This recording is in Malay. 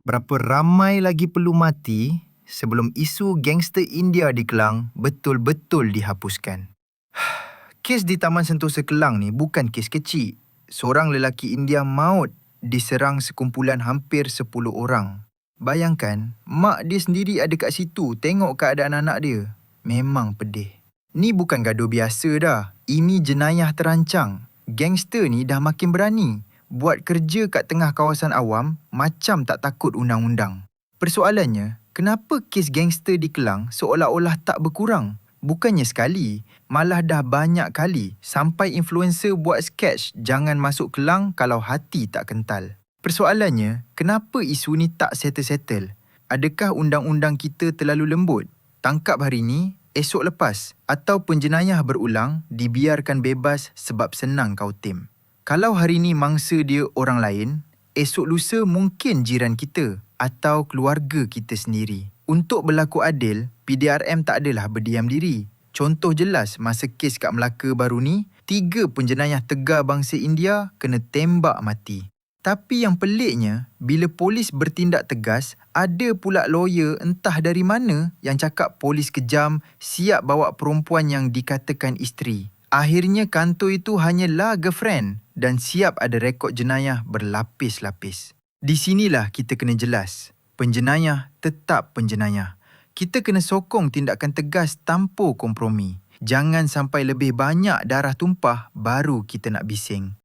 Berapa ramai lagi perlu mati sebelum isu gangster India di Kelang betul-betul dihapuskan? Kes di Taman Sentosa Kelang ni bukan kes kecil. Seorang lelaki India maut diserang sekumpulan hampir 10 orang. Bayangkan, mak dia sendiri ada kat situ tengok keadaan anak dia. Memang pedih. Ni bukan gaduh biasa dah. Ini jenayah terancang. Gangster ni dah makin berani buat kerja kat tengah kawasan awam macam tak takut undang-undang. Persoalannya, kenapa kes gangster di Kelang seolah-olah tak berkurang? Bukannya sekali, malah dah banyak kali sampai influencer buat sketch jangan masuk Kelang kalau hati tak kental. Persoalannya, kenapa isu ni tak settle-settle? Adakah undang-undang kita terlalu lembut? Tangkap hari ni, esok lepas atau penjenayah berulang dibiarkan bebas sebab senang kau tim. Kalau hari ni mangsa dia orang lain, esok lusa mungkin jiran kita atau keluarga kita sendiri. Untuk berlaku adil, PDRM tak adalah berdiam diri. Contoh jelas masa kes kat Melaka baru ni, tiga penjenayah tegar bangsa India kena tembak mati. Tapi yang peliknya, bila polis bertindak tegas, ada pula lawyer entah dari mana yang cakap polis kejam siap bawa perempuan yang dikatakan isteri. Akhirnya kantor itu hanyalah girlfriend dan siap ada rekod jenayah berlapis-lapis. Di sinilah kita kena jelas. Penjenayah tetap penjenayah. Kita kena sokong tindakan tegas tanpa kompromi. Jangan sampai lebih banyak darah tumpah baru kita nak bising.